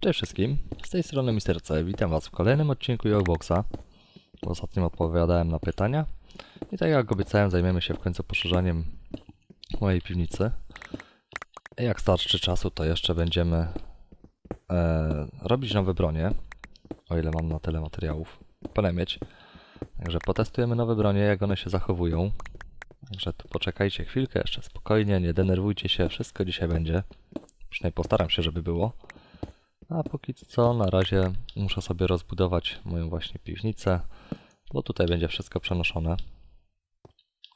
Cześć wszystkim, z tej strony Mr. C. Witam Was w kolejnym odcinku Jogboxa. Ostatnim odpowiadałem na pytania. I tak jak obiecałem, zajmiemy się w końcu poszerzaniem mojej piwnicy. I jak starczy czasu, to jeszcze będziemy e, robić nowe bronie. O ile mam na tyle materiałów. Wolę mieć. Także potestujemy nowe bronie, jak one się zachowują. Także tu poczekajcie chwilkę, jeszcze spokojnie, nie denerwujcie się, wszystko dzisiaj będzie. Przynajmniej postaram się, żeby było. A póki co, na razie muszę sobie rozbudować moją właśnie piwnicę, bo tutaj będzie wszystko przenoszone.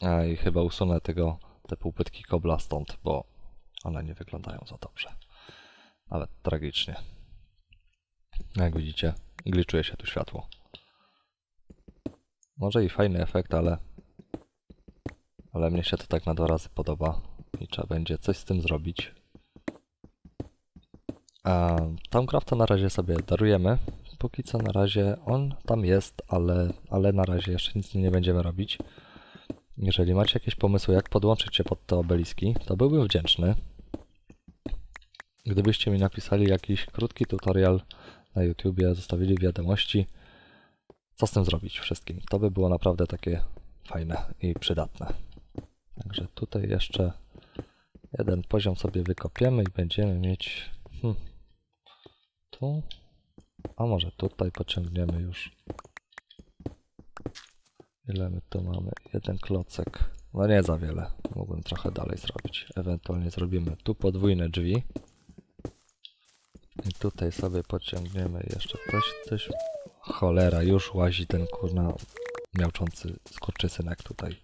A, I chyba usunę tego, te półpytki kobla stąd, bo one nie wyglądają za dobrze. Nawet tragicznie. Jak widzicie, gliczuje się tu światło. Może i fajny efekt, ale ale mnie się to tak na dwa razy podoba i trzeba będzie coś z tym zrobić. A Tomcrafta na razie sobie darujemy. Póki co na razie on tam jest, ale, ale na razie jeszcze nic nie będziemy robić. Jeżeli macie jakieś pomysły, jak podłączyć się pod te obeliski, to byłbym wdzięczny. Gdybyście mi napisali jakiś krótki tutorial na YouTubie, zostawili wiadomości, co z tym zrobić wszystkim. To by było naprawdę takie fajne i przydatne. Także tutaj jeszcze jeden poziom sobie wykopiemy i będziemy mieć hmm, tu, a może tutaj pociągniemy już. Ile my tu mamy? Jeden klocek. No nie za wiele. Mógłbym trochę dalej zrobić. Ewentualnie zrobimy tu podwójne drzwi. I tutaj sobie pociągniemy jeszcze coś, coś. Cholera, już łazi ten kurna miałczący skurczysynek tutaj.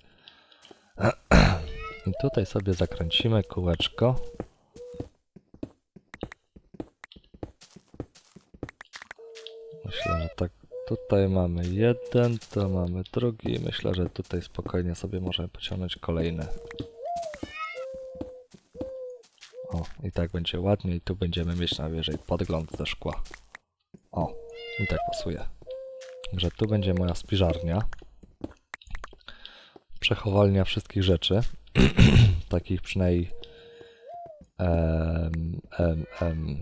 I tutaj sobie zakręcimy kółeczko. Myślę, że tak. Tutaj mamy jeden, to mamy drugi. Myślę, że tutaj spokojnie sobie możemy pociągnąć kolejny. O, i tak będzie ładnie i tu będziemy mieć najwyżej podgląd ze szkła. O, i tak pasuje. Także tu będzie moja spiżarnia. Przechowalnia wszystkich rzeczy. Takich przynajmniej em, em, em,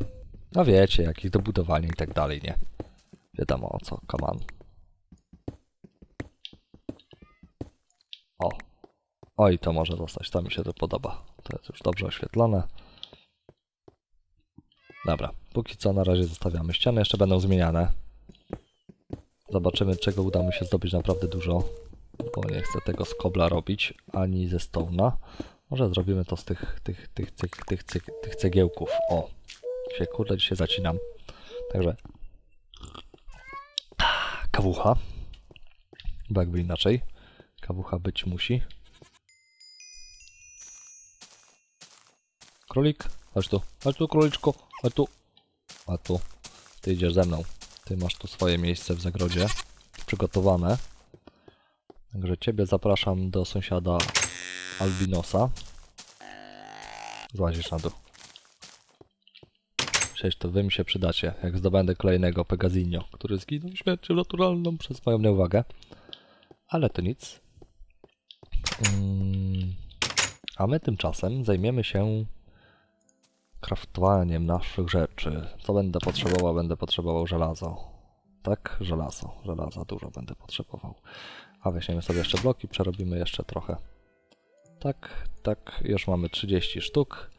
no wiecie, jakich do budowania i tak dalej, nie? Wiadomo o co, come on. O. Oj, to może zostać, to mi się to podoba. To jest już dobrze oświetlone. Dobra, póki co na razie zostawiamy. Ściany jeszcze będą zmieniane. Zobaczymy, czego uda mi się zdobyć naprawdę dużo. Bo nie chcę tego z kobla robić, ani ze stone'a. Może zrobimy to z tych, tych, tych, tych, tych, tych, tych cegiełków. O, się kurde dzisiaj zacinam. Także kawucha. Bo jakby inaczej. Kawucha być musi. Królik, chodź tu, chodź tu króliczku, chodź tu. A tu, ty idziesz ze mną. Ty masz tu swoje miejsce w zagrodzie. Przygotowane. Także ciebie zapraszam do sąsiada Albinosa. Złazisz na dół. Cześć, to wy mi się przydacie, jak zdobędę kolejnego Pegazinho, który zginął śmiercią naturalną przez moją nieuwagę. Ale to nic. Mm, a my tymczasem zajmiemy się kraftowaniem naszych rzeczy. Co będę potrzebował? Będę potrzebował żelazo. Tak? Żelazo. Żelaza dużo będę potrzebował. A weźmiemy sobie jeszcze bloki, przerobimy jeszcze trochę. Tak, tak, już mamy 30 sztuk.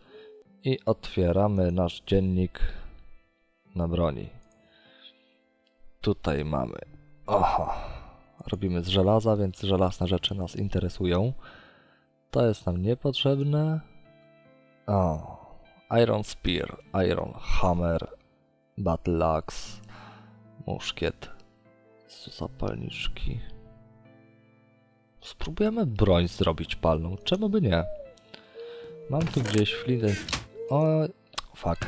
I otwieramy nasz dziennik na broni. Tutaj mamy. Oho. Robimy z żelaza, więc żelazne rzeczy nas interesują. To jest nam niepotrzebne. O. Iron Spear, Iron Hammer, Battle Axe, muszkiet, zapalniczki. Spróbujemy broń zrobić palną, czemu by nie? Mam tu gdzieś Flint. O, fuck.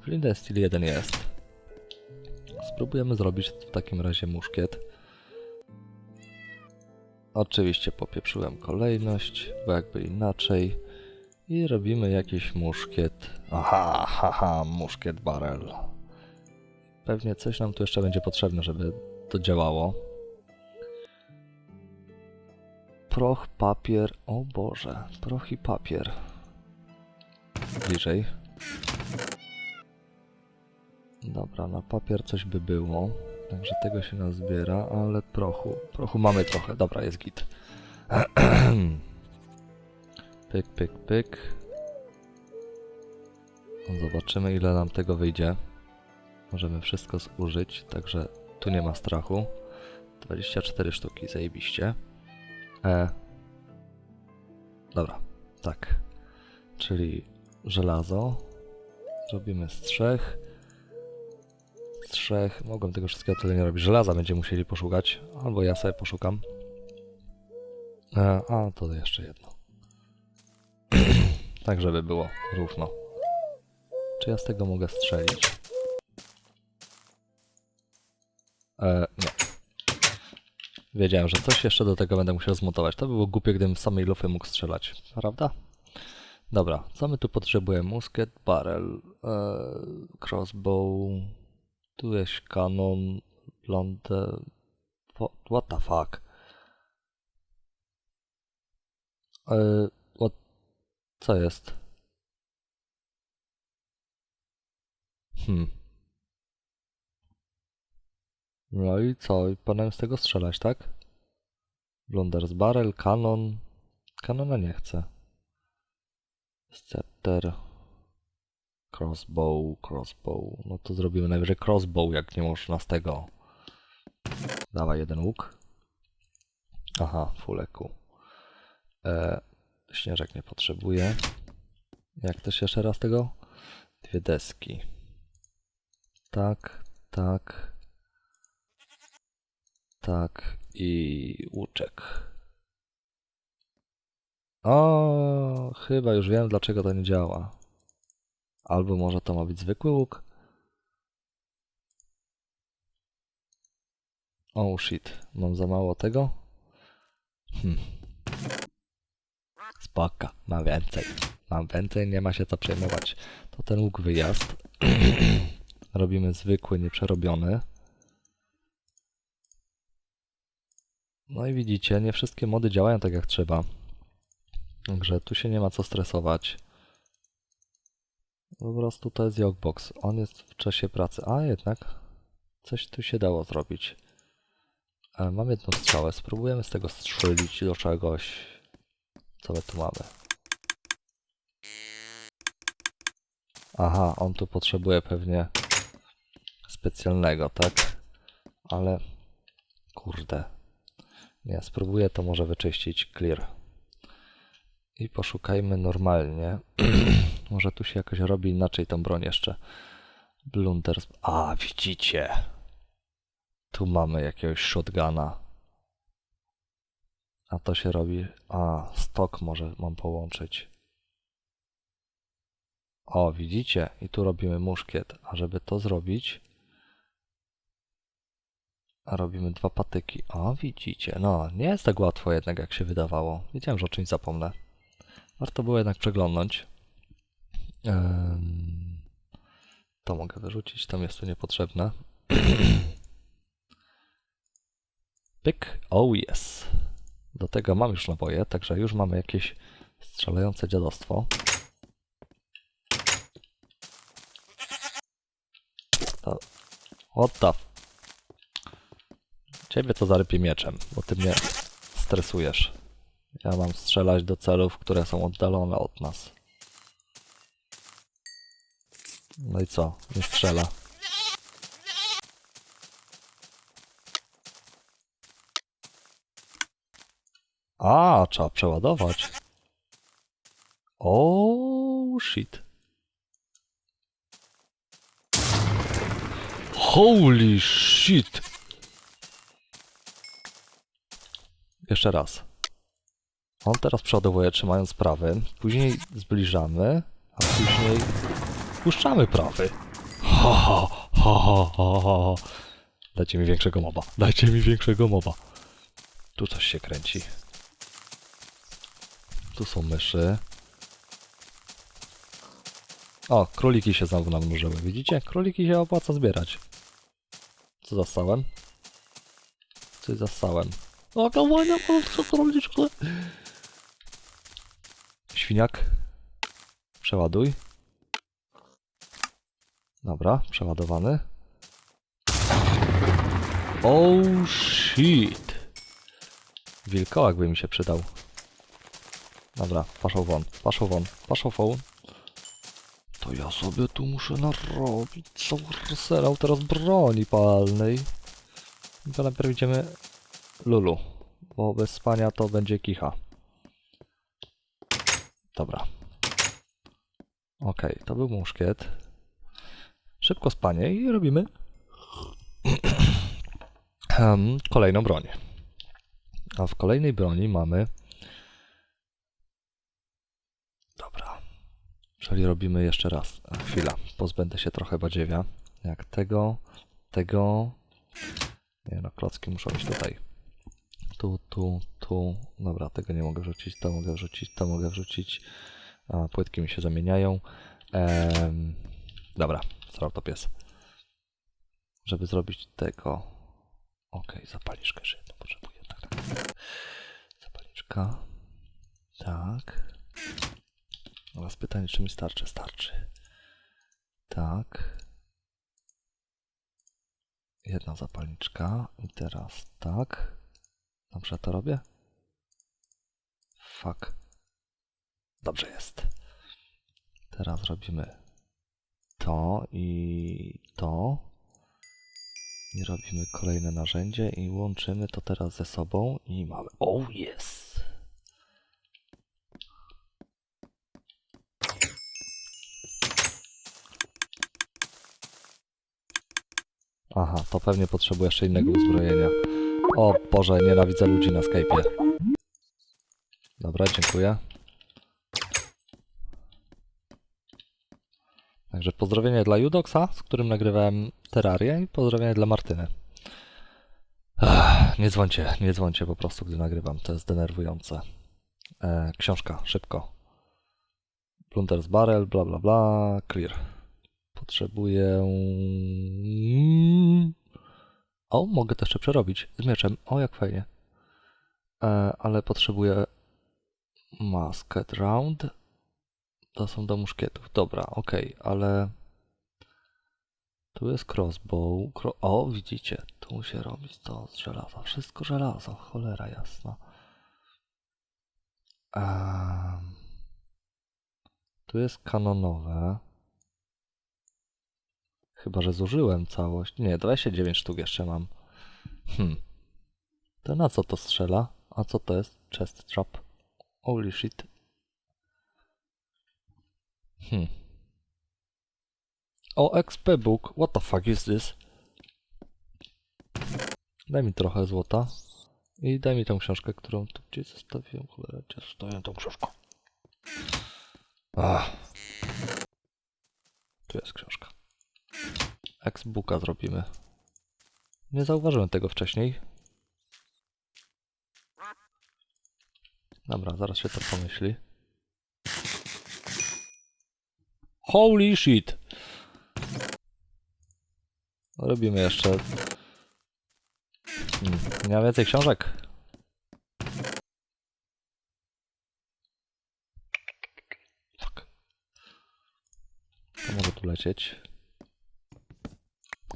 Flint Steel 1 jest. Spróbujemy zrobić w takim razie muszkiet. Oczywiście popieprzyłem kolejność, bo jakby inaczej. I robimy jakiś muszkiet. Aha, haha, muszkiet barrel. Pewnie coś nam tu jeszcze będzie potrzebne, żeby to działało. Proch, papier. O Boże, proch i papier. Bliżej. Dobra, na papier coś by było. Także tego się nazbiera, ale prochu. Prochu mamy trochę. Dobra, jest git. pyk, pyk, pyk. Zobaczymy ile nam tego wyjdzie. Możemy wszystko zużyć, także tu nie ma strachu. 24 sztuki, zajebiście. E. Dobra, tak. Czyli żelazo. Robimy z trzech. Z trzech. Mogłem tego wszystkiego tyle nie robić. Żelaza będziemy musieli poszukać. Albo ja sobie poszukam. E, a, to jeszcze jedno. tak, żeby było równo. Czy ja z tego mogę strzelić? E, nie. Wiedziałem, że coś jeszcze do tego będę musiał zmontować. To by było głupie, gdybym z samej lufy mógł strzelać. Prawda? Dobra, co my tu potrzebujemy? Musket, barrel, e, crossbow, tu jest kanon, blonde... What the fuck? E, what... Co jest? Hmm. No i co? I potem z tego strzelać, tak? Blunders barrel, kanon... Kanona nie chcę. Scepter. Crossbow, crossbow. No to zrobimy najwyżej crossbow, jak nie można z tego. Dawaj jeden łuk. Aha, fuleku. E, śnieżek nie potrzebuję. Jak też jeszcze raz tego? Dwie deski. Tak, tak. Tak i łuczek. O, chyba już wiem, dlaczego to nie działa. Albo może to ma być zwykły łuk. Oh shit, mam za mało tego. Hmm. Spoko, mam więcej. Mam więcej, nie ma się co przejmować. To ten łuk wyjazd. Robimy zwykły, nieprzerobiony. No i widzicie, nie wszystkie mody działają tak jak trzeba. Także tu się nie ma co stresować. Po prostu to jest Jogbox. On jest w czasie pracy. A jednak coś tu się dało zrobić. E, mam jedną strzałę. Spróbujemy z tego strzelić do czegoś. Co my tu mamy? Aha, on tu potrzebuje pewnie specjalnego, tak? Ale kurde. Nie, spróbuję to może wyczyścić clear. I poszukajmy normalnie. może tu się jakoś robi inaczej tą broń jeszcze. Blunders. A, widzicie. Tu mamy jakiegoś shotguna. A to się robi. A, stok może mam połączyć. O, widzicie? I tu robimy muszkiet. A żeby to zrobić, a robimy dwa patyki. O, widzicie. No, nie jest tak łatwo jednak, jak się wydawało. Wiedziałem, że o czymś zapomnę. Warto było jednak przeglądnąć. To mogę wyrzucić, tam jest tu niepotrzebne. Pyk. Oh yes. Do tego mam już naboje, także już mamy jakieś strzelające dziadostwo. To... What the... Ciebie to zarypie mieczem, bo ty mnie stresujesz. Ja mam strzelać do celów, które są oddalone od nas. No i co? Nie strzela. A, trzeba przeładować. O shit. Holy shit. Jeszcze raz. On teraz przeładowuje trzymając prawy, później zbliżamy, a później puszczamy prawy. Ha, ha, ha, ha, ha. Dajcie mi większego moba. Dajcie mi większego moba. Tu coś się kręci. Tu są myszy. O, króliki się znowu namnożyły. Widzicie? Króliki się opłaca zbierać. Co zastałem? Coś zastałem. O, kawania, polskie króliczko. Świniak. Przeładuj. Dobra, przeładowany. Oh shit. Wilkołak by mi się przydał. Dobra, paszą won, paszą won, paszą won. To ja sobie tu muszę narobić cały arsenał teraz broni palnej. To najpierw idziemy Lulu, bo bez spania to będzie kicha. Dobra. Okej, to był muszkiet. Szybko spanie i robimy kolejną broń. A w kolejnej broni mamy. Dobra. Czyli robimy jeszcze raz. A, chwila. Pozbędę się trochę badziewia. Jak tego, tego. Nie no, klocki muszą iść tutaj. Tu, tu, tu. Dobra, tego nie mogę wrzucić, to mogę wrzucić, to mogę wrzucić. A, płytki mi się zamieniają. Em, dobra, strał to pies. Żeby zrobić tego. Okej, zapalniczkę jeszcze jedną potrzebuję. Tak, tak. Zapalniczka. Tak. Teraz pytanie, czy mi starczy? Starczy. Tak. Jedna zapalniczka. I teraz tak. Dobrze to robię? Fuck. Dobrze jest. Teraz robimy to i to. I robimy kolejne narzędzie i łączymy to teraz ze sobą i mamy... Oh yes! Aha, to pewnie potrzebuje jeszcze innego uzbrojenia. O Boże, nienawidzę ludzi na Skype'ie. Dobra, dziękuję. Także pozdrowienie dla Judoxa, z którym nagrywałem Terrarię i pozdrowienie dla Martyny. Ech, nie dzwońcie, nie dzwońcie po prostu, gdy nagrywam, to jest denerwujące. E, książka, szybko. Plunder's Barrel, bla bla bla, clear. Potrzebuję... O, mogę to jeszcze przerobić z mieczem. O, jak fajnie. E, ale potrzebuję Musket Round. To są do muszkietów. Dobra, okej, ale tu jest crossbow. Cro o, widzicie, tu się robi to z żelaza. Wszystko żelazo, cholera jasna. Em, tu jest kanonowe. Chyba, że zużyłem całość. Nie, 29 sztuk jeszcze mam. Hmm. To na co to strzela? A co to jest? Chest trap. Holy shit. Hmm. O, XP book. What the fuck is this? Daj mi trochę złota. I daj mi tą książkę, którą tu gdzieś zostawiłem. Cholera, gdzie zostawiłem tą książkę? Ach. Tu jest książka. X-booka zrobimy. Nie zauważyłem tego wcześniej. Dobra, zaraz się to pomyśli. Holy shit! Robimy jeszcze. Hmm, nie ma więcej książek. Fuck. To może tu lecieć.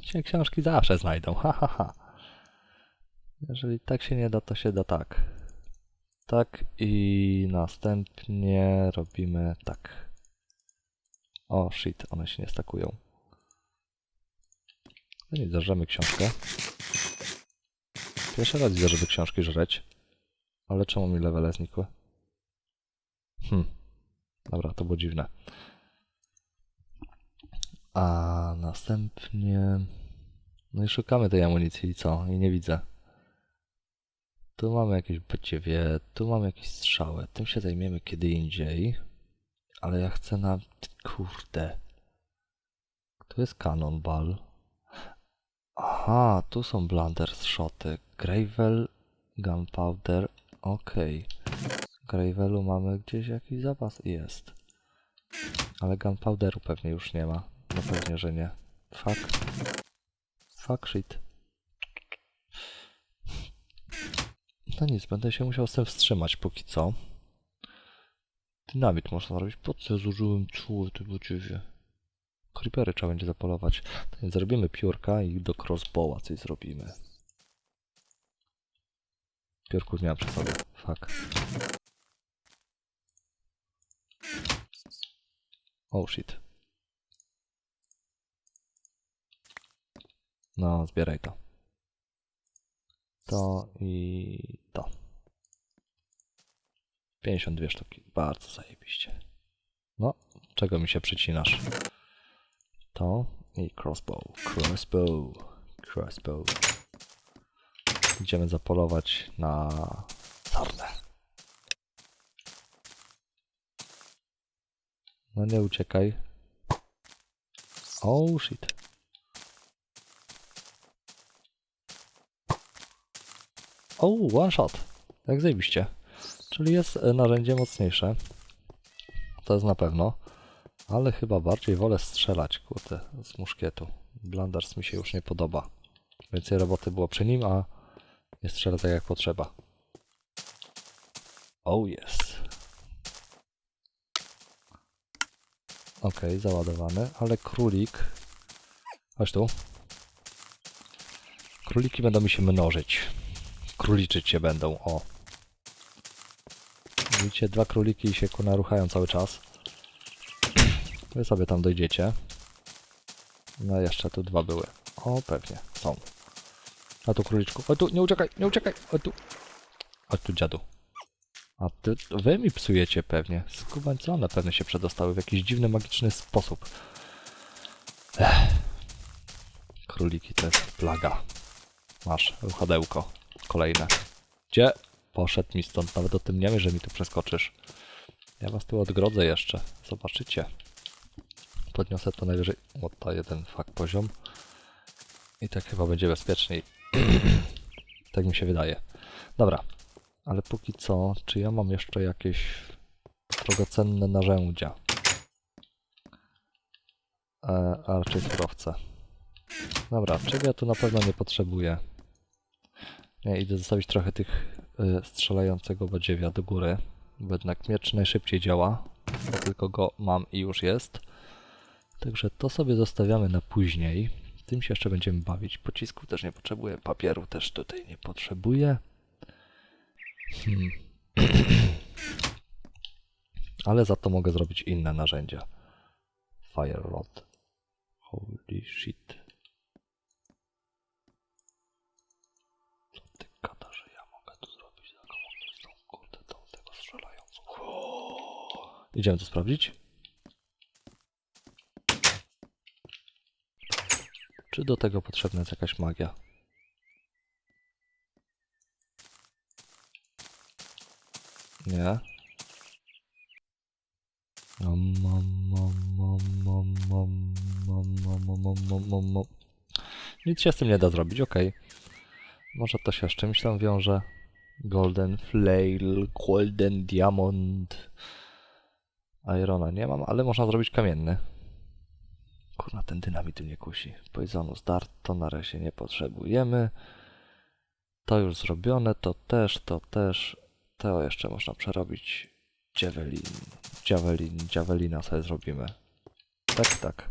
Się książki zawsze znajdą, ha ha ha. Jeżeli tak się nie da, to się da tak. Tak i następnie robimy tak. O shit, one się nie stakują. No nic, zażremy książkę. Pierwszy raz widzę, żeby książki żreć. Ale czemu mi levele znikły? Hm. Dobra, to było dziwne. A następnie... No i szukamy tej amunicji i co? I nie widzę. Tu mamy jakieś baciewie, tu mamy jakieś strzały. Tym się zajmiemy kiedy indziej. Ale ja chcę na... Kurde. Tu jest cannonball. Aha, tu są blunders shoty. Gravel, gunpowder. Okej. Z Gravelu mamy gdzieś jakiś zapas? Jest. Ale gunpowderu pewnie już nie ma. No pewnie, że nie. Fuck. Fuck shit. No nic, będę się musiał z wstrzymać póki co. Dynamit można zrobić. Po co zużyłem czuły tego ciebie? Creepery trzeba będzie zapolować. Więc zrobimy piórka i do crossbowa coś zrobimy. Piórków nie mam przy sobie. Fuck. Oh shit. No, zbieraj to. To i to. 52 sztuki. Bardzo zajebiście. No, czego mi się przycinasz? To i crossbow. Crossbow. Crossbow. Idziemy zapolować na sarnę. No nie uciekaj. Oh shit. O, one shot. Jak zajebiście. Czyli jest e, narzędzie mocniejsze. To jest na pewno. Ale chyba bardziej wolę strzelać, kurde, z muszkietu. Blanders mi się już nie podoba. Więcej roboty było przy nim, a nie strzela tak jak potrzeba. Oh yes. Ok, załadowany, ale królik... Chodź tu. Króliki będą mi się mnożyć. Króliczyć się będą, o. Widzicie, dwa króliki się kuna ruchają cały czas. Wy sobie tam dojdziecie. No jeszcze tu dwa były. O, pewnie, są. A tu króliczku. O tu, nie uciekaj, nie uciekaj. O tu. O tu, dziadu. A ty, wy mi psujecie pewnie. Skubańcone pewnie się przedostały w jakiś dziwny, magiczny sposób. Ech. Króliki to jest plaga. Masz, ruchadełko. Kolejne. Gdzie? Poszedł mi stąd, nawet o tym nie wiem, że mi tu przeskoczysz. Ja was tu odgrodzę jeszcze. Zobaczycie. Podniosę to najwyżej. O, to jeden fakt poziom. I tak chyba będzie bezpieczniej. tak mi się wydaje. Dobra. Ale póki co, czy ja mam jeszcze jakieś drogocenne narzędzia? E, a raczej surowce. Dobra, czego ja tu na pewno nie potrzebuję? Nie, idę zostawić trochę tych y, strzelającego badziewia do góry, bo jednak miecz najszybciej działa, bo tylko go mam i już jest. Także to sobie zostawiamy na później. Tym się jeszcze będziemy bawić. Pocisków też nie potrzebuję, papieru też tutaj nie potrzebuję. Hmm. Ale za to mogę zrobić inne narzędzia. Fire rod. Holy shit. Idziemy to sprawdzić. Czy do tego potrzebna jest jakaś magia? Nie. Nic się z tym nie da zrobić, ok. Może to się z czymś tam wiąże. Golden Flail, Golden Diamond. Irona nie mam, ale można zrobić kamienny. Kurna, ten dynamit mnie kusi. Poisonus Dart to na razie nie potrzebujemy. To już zrobione, to też, to też. To jeszcze można przerobić. Javelin, Javelin, Javelina sobie zrobimy. Tak, tak.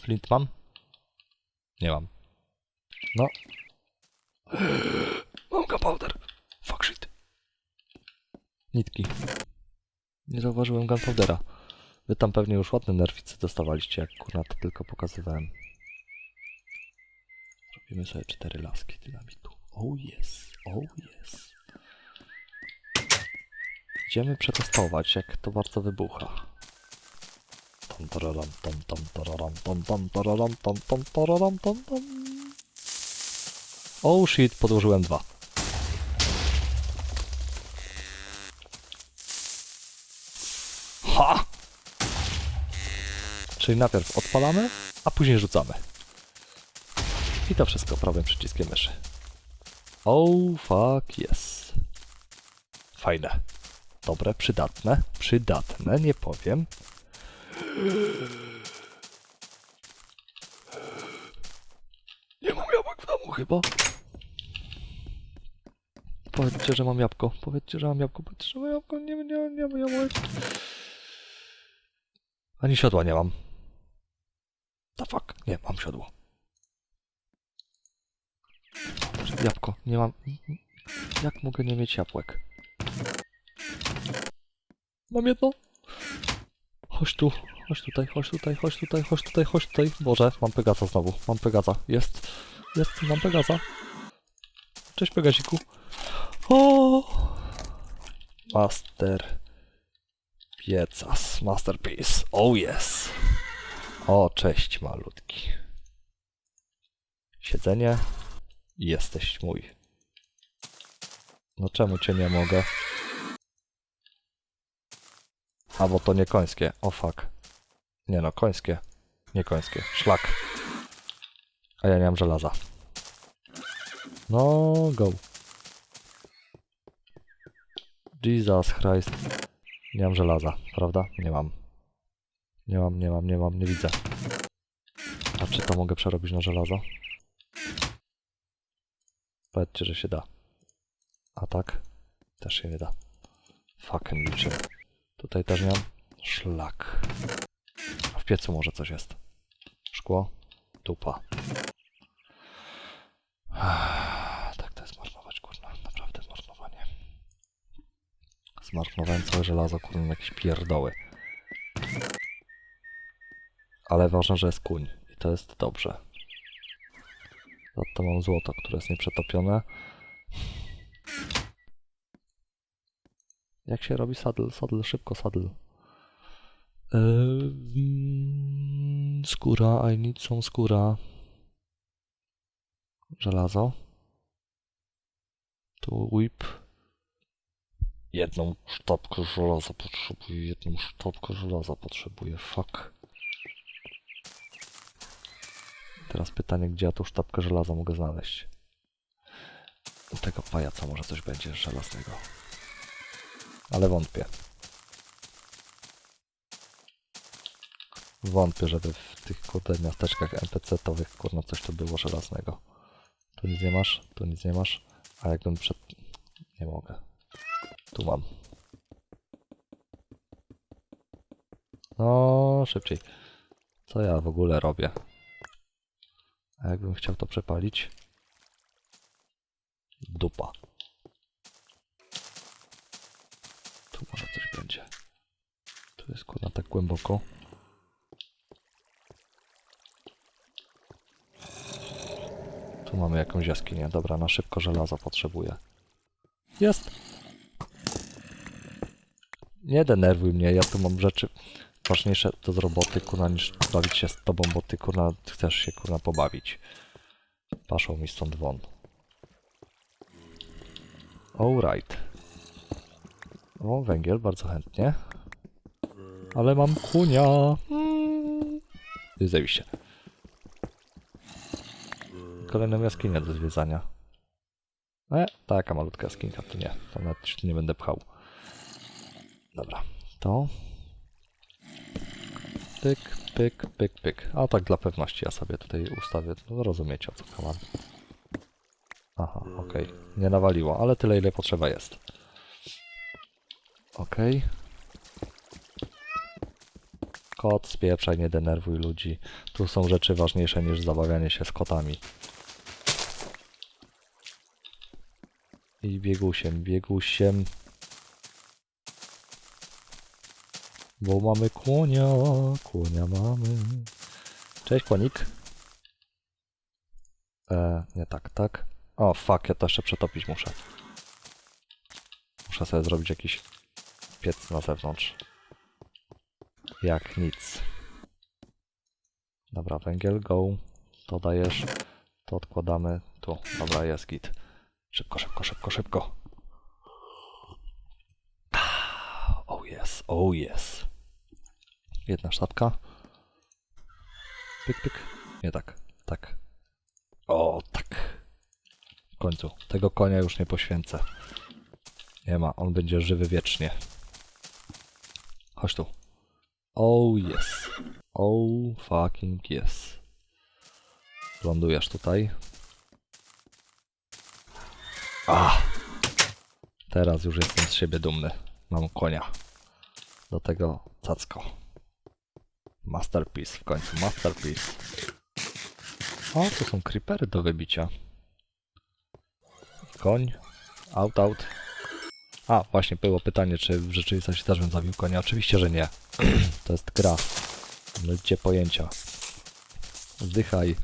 Flint mam? Nie mam. No. Mam gunpowder. Fuck shit. Nitki. Nie zauważyłem gunpowdera. Wy tam pewnie już ładne nerwice dostawaliście, jak kurna to tylko pokazywałem. Robimy sobie cztery laski dynamitu. Oh yes, oh yes. Idziemy przetestować, jak to bardzo wybucha. Oh shit, podłożyłem dwa. Ha! Czyli najpierw odpalamy, a później rzucamy. I to wszystko prawym przyciskiem myszy. Oh fuck yes. Fajne. Dobre, przydatne. Przydatne, nie powiem. Nie mam jabłek w domu chyba. Powiedzcie, że mam jabłko. Powiedzcie, że mam jabłko. Powiedzcie, że mam jabłko. Nie, nie, nie mam jabłek. Ani siodła nie mam. The fuck? Nie, mam siodło. Jabłko, nie mam... Jak mogę nie mieć jabłek? Mam jedno. Chodź tu, chodź tutaj, chodź tutaj, chodź tutaj, chodź tutaj, chodź tutaj. Boże, mam Pegasa znowu, mam Pegasa. Jest, jest, mam Pegasa. Cześć Pegasiku. O! Master. Piecas, masterpiece. Oh yes. O, cześć malutki. Siedzenie. Jesteś mój. No czemu cię nie mogę? A bo to nie końskie. O fuck. Nie no, końskie. Nie końskie. Szlak. A ja nie mam żelaza. No, go. Jesus Christ. Nie mam żelaza, prawda? Nie mam. Nie mam, nie mam, nie mam, nie widzę. A czy to mogę przerobić na żelazo? Powiedzcie, że się da. A tak? Też się nie da. Fucking liczy. Tutaj też nie mam. Szlak. A w piecu może coś jest. Szkło. Dupa. Tak to jest marnować, kurna. Naprawdę marnowanie. Zmarnowałem całe żelazo, kurna, na jakieś pierdoły. Ale ważne, że jest kuń. I to jest dobrze. Za to mam złoto, które jest nieprzetopione. Jak się robi saddle? Saddle, szybko saddle. Yy, mm, skóra, I need some skóra. Żelazo. Tu whip. Jedną sztabkę żelaza potrzebuję, jedną sztabkę żelaza potrzebuję, fuck. Teraz pytanie, gdzie ja tą sztabkę żelaza mogę znaleźć? U tego pajaca może coś będzie żelaznego. Ale wątpię. Wątpię, żeby w tych kurde miasteczkach NPC-towych kurna coś tu było żelaznego. Tu nic nie masz, tu nic nie masz. A jakbym przed... Nie mogę. Tu mam. No, szybciej. Co ja w ogóle robię? A jakbym chciał to przepalić? Dupa. Tu może coś będzie. Tu jest kurna tak głęboko. Tu mamy jakąś jaskinię. Dobra, na szybko żelaza potrzebuję. Jest! Nie denerwuj mnie, ja tu mam rzeczy ważniejsze do z roboty, kurna, niż bawić się z tobą, bo ty, kurna, chcesz się, kurna, pobawić. Paszą mi stąd won. Alright. O, węgiel, bardzo chętnie. Ale mam kunia. Mm. Zajebiście. Kolejną jaskinię do zwiedzania. E, taka malutka jaskinka, to nie. To nawet nie będę pchał. Dobra, to. Pyk, pyk, pyk, pyk. A tak dla pewności ja sobie tutaj ustawię. No rozumiecie o co chodzi. Aha, okej. Nie nawaliło, ale tyle ile potrzeba jest. Okej. Kot, spieprzaj, nie denerwuj ludzi. Tu są rzeczy ważniejsze niż zabawianie się z kotami. I biegusiem, biegusiem. Bo mamy kłonia, kłonia mamy. Cześć, kłonik. E, nie tak, tak. O, fuck, ja to jeszcze przetopić muszę. Muszę sobie zrobić jakiś piec na zewnątrz. Jak nic. Dobra, węgiel, go. To dajesz. To odkładamy. Tu, dobra, jest git. Szybko, szybko, szybko, szybko. Ah, Oh yes, oh yes. Jedna sztabka. Pyk, pyk. Nie tak, tak. O, tak. W końcu. Tego konia już nie poświęcę. Nie ma, on będzie żywy wiecznie. Chodź tu. Oh yes. Oh fucking yes. Lądujesz tutaj. Ah! Teraz już jestem z siebie dumny. Mam konia. Do tego cacko. Masterpiece, w końcu, masterpiece. O, tu są creepery do wybicia. Koń, out, out. A, właśnie było pytanie, czy w rzeczywistości też bym zabił konia. Oczywiście, że nie. to jest gra. Mycie pojęcia. Zdychaj.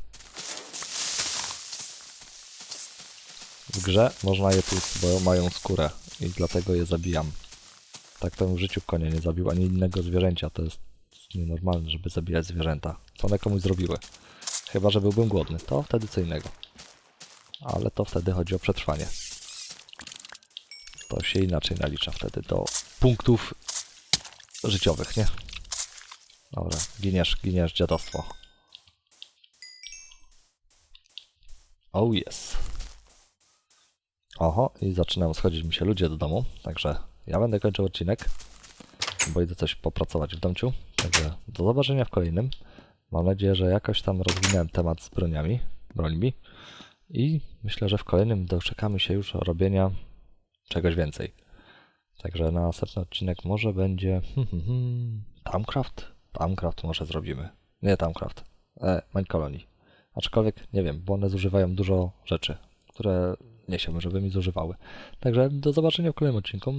W grze można je tłuc, bo mają skórę i dlatego je zabijam. Tak to w życiu konia nie zabił, ani innego zwierzęcia. To jest nienormalne, żeby zabijać zwierzęta. Co one komuś zrobiły? Chyba, że byłbym głodny. To wtedy co innego. Ale to wtedy chodzi o przetrwanie. To się inaczej nalicza wtedy do punktów życiowych, nie? Dobra, giniesz, giniesz, dziadostwo. Oh yes. Oho, i zaczynają schodzić mi się ludzie do domu, także ja będę kończył odcinek, bo idę coś popracować w domciu. Także do zobaczenia w kolejnym. Mam nadzieję, że jakoś tam rozwinąłem temat z broniami, brońmi i myślę, że w kolejnym doczekamy się już robienia czegoś więcej. Także na następny odcinek może będzie hmm, hmm, hmm, Tamcraft? Tamcraft może zrobimy. Nie Tamcraft, e, Mine Colony. Aczkolwiek nie wiem, bo one zużywają dużo rzeczy, które nie chciałbym, żeby mi zużywały. Także do zobaczenia w kolejnym odcinku.